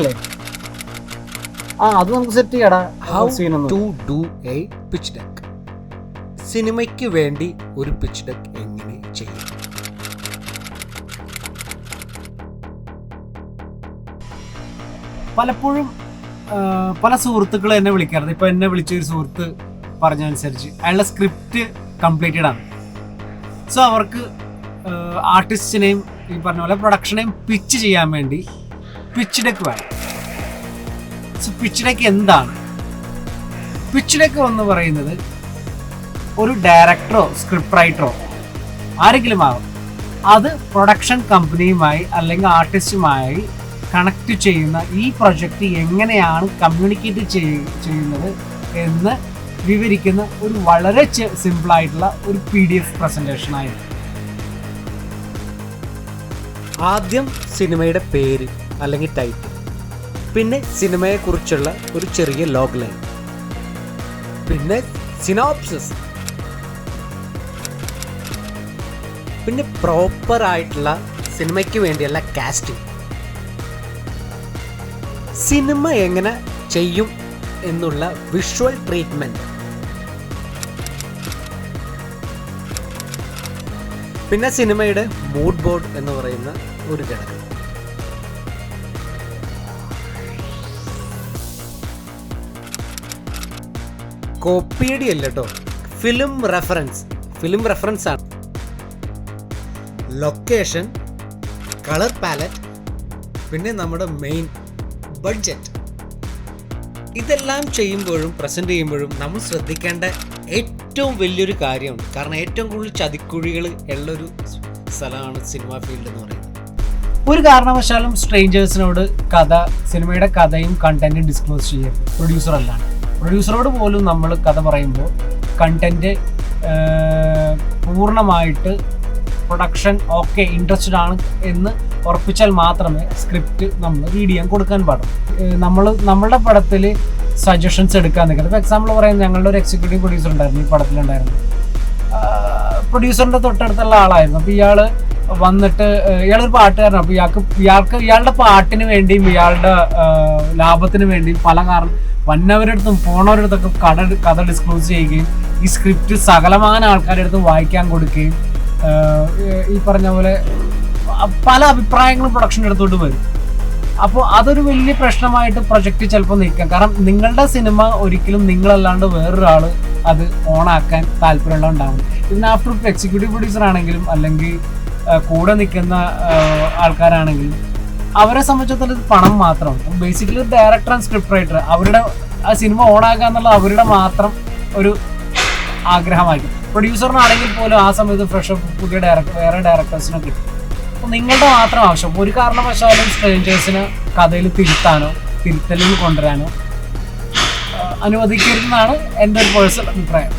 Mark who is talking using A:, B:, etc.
A: അല്ലേ ആ അത് നമുക്ക് സെറ്റ് ചെയ്യടാ.
B: How
A: സീനൊന്നും
B: to do a pitch deck സിനിമയ്ക്ക് വേണ്ടി ഒരു പിച്ച് ഡെക്ക് എങ്ങനെ ചെയ്യും?
A: പലപ്പോഴും പല സുഹൃത്തുക്കൾ എന്നെ വിളിക്കാറുണ്ട്. ഇപ്പൊ എന്നെ വിളിച്ച ഒരു സുഹൃത്ത് പറഞ്ഞതനുസരിച്ച് അയാളുടെ സ്ക്രിപ്റ്റ് കംപ്ലീറ്റഡ് ആണ്. സോ അവർക്ക് ആർട്ടിസ്റ്റിനെയും ഈ പറഞ്ഞ പോലെ പ്രൊഡക്ഷനെയും പിച്ച് ചെയ്യാൻ വേണ്ടി പിച്ച് ഡെക്ക് വേണം സോ പിച്ച് ഡെക്ക് എന്താണ്? പിച്ച് ഡെക്ക് എന്ന് പറയുന്നത് ഒരു ഡയറക്ടറോ സ്ക്രിപ്റ്റ് റൈറ്ററോ ആരെങ്കിലും ആവും. അത് പ്രൊഡക്ഷൻ കമ്പനിയുമായി അല്ലെങ്കിൽ ആർട്ടിസ്റ്റുമായി കണക്ട് ചെയ്യുന്ന ഈ പ്രൊജക്റ്റ് എങ്ങനെയാണ് കമ്മ്യൂണിക്കേറ്റ് ചെയ്യുന്നത് എന്ന് വിവരിക്കുന്ന ഒരു വളരെ സിമ്പിളായിട്ടുള്ള ഒരു പി ഡി എഫ് പ്രസന്റേഷൻ ആയിരുന്നു.
B: ആദ്യം സിനിമയുടെ പേര്. അല്ലെങ്കിൽ ടൈറ്റിൽ പിന്നെ സിനിമയെക്കുറിച്ചുള്ള ഒരു ചെറിയ ലോഗ് ലൈൻ പിന്നെ സിനോപ്സിസ് പിന്നെ പ്രോപ്പർ ആയിട്ടുള്ള സിനിമയ്ക്ക് വേണ്ടിയുള്ള കാസ്റ്റിംഗ് സിനിമ എങ്ങനെ ചെയ്യും എന്നുള്ള വിഷ്വൽ ട്രീറ്റ്മെന്റ് പിന്നെ സിനിമയുടെ മൂഡ് ബോർഡ് എന്ന് പറയുന്ന ഒരു ഘടകം. കോപ്പിയടി അല്ല കേട്ടോ ഫിലിം റെഫറൻസ്. ഫിലിം റെഫറൻസ് ആണ്. ലൊക്കേഷൻ കളർ പാലറ്റ് പിന്നെ നമ്മുടെ മെയിൻ ബഡ്ജറ്റ്. ഇതെല്ലാം ചെയ്യുമ്പോഴും പ്രസന്റ് ചെയ്യുമ്പോഴും നമ്മൾ ശ്രദ്ധിക്കേണ്ട ഏറ്റവും വലിയൊരു കാര്യമാണ്. കാരണം ഏറ്റവും കൂടുതൽ ചതിക്കുഴികൾ ഉള്ളൊരു സ്ഥലമാണ് സിനിമ ഫീൽഡ് എന്ന് പറയുന്നത്.
A: ഒരു കാരണവശാലും സ്ട്രേഞ്ചേഴ്സിനോട് കഥ സിനിമയുടെ കഥയും കണ്ടന്റും ഡിസ്ക്ലോസ് ചെയ്യരുത്. പ്രൊഡ്യൂസർ അല്ലാണ്ട്. പ്രൊഡ്യൂസറോട് പോലും നമ്മൾ കഥ പറയുമ്പോൾ കണ്ടന്റ് പൂർണമായിട്ട് പ്രൊഡക്ഷൻ ഓക്കെ ഇൻട്രസ്റ്റഡ് ആണ് എന്ന് ഉറപ്പിച്ചാൽ മാത്രമേ സ്ക്രിപ്റ്റ് നമ്മൾ റീഡ് ചെയ്യാൻ കൊടുക്കാൻ പാടുള്ളൂ നമ്മൾ നമ്മളുടെ പടത്തിൽ സജഷൻസ് എടുക്കാൻ നിൽക്കുന്നത് ഇപ്പോൾ എക്സാമ്പിൾ പറയുന്നത് ഞങ്ങളുടെ ഒരു എക്സിക്യൂട്ടീവ് പ്രൊഡ്യൂസർ ഉണ്ടായിരുന്നു ഈ പടത്തിലുണ്ടായിരുന്നു. പ്രൊഡ്യൂസറിന്റെ തൊട്ടടുത്തുള്ള ആളായിരുന്നു. അപ്പോൾ ഇയാൾ വന്നിട്ട് ഇയാളൊരു പാട്ടുകാരനാണ് അപ്പോൾ ഇയാൾക്ക് ഇയാൾക്ക് ഇയാളുടെ പാട്ടിന് വേണ്ടിയും ഇയാളുടെ ലാഭത്തിന് വേണ്ടിയും പല കാരണം വന്നവരടുത്തും പോണവരടുത്തൊക്കെ കട കഥ ഡിസ്ക്ലോസ് ചെയ്യുകയും ഈ സ്ക്രിപ്റ്റ് സകലമാന ആൾക്കാരുടെ അടുത്ത് വായിക്കാൻ കൊടുക്കുകയും ഈ പറഞ്ഞ പോലെ പല അഭിപ്രായങ്ങളും പ്രൊഡക്ഷന്റെ അടുത്തോട്ട് വരും. അപ്പോൾ അതൊരു വലിയ പ്രശ്നമായിട്ട് പ്രൊജക്റ്റ് ചിലപ്പോൾ നിൽക്കാം. കാരണം നിങ്ങളുടെ സിനിമ ഒരിക്കലും നിങ്ങളല്ലാണ്ട് വേറൊരാൾ അത് ഓണാക്കാൻ താല്പര്യമുള്ള ഉണ്ടാവും ഇതിന് ആഫ്റ്റർ എക്സിക്യൂട്ടീവ് പ്രൊഡ്യൂസർ ആണെങ്കിലും അല്ലെങ്കിൽ കൂടെ നിൽക്കുന്ന ആൾക്കാരാണെങ്കിൽ അവരെ സംബന്ധിച്ചിടത്തോളം പണം മാത്രമാണ്. Basically director and script writer അവരുടെ ആ സിനിമ ഓണാക്കുക എന്നുള്ളത് അവരുടെ മാത്രം ഒരു ആഗ്രഹമായിരിക്കും. പ്രൊഡ്യൂസറിനാണെങ്കിൽ പോലും ആ സമയത്ത് ഫ്രഷ് പുതിയ ഡയറക്ടർ വേറെ ഡയറക്ടേഴ്സിനെ കിട്ടും. അപ്പോൾ നിങ്ങളുടെ മാത്രം ആവശ്യം. ഒരു കാരണവശാലും സ്ട്രേഞ്ചേഴ്സിന് കഥയിൽ തിരുത്താനോ തിരുത്തലിൽ കൊണ്ടുവരാനോ അനുവദിക്കരുതെന്നാണ് എന്റെ ഒരു പേഴ്സണൽ അഭിപ്രായം.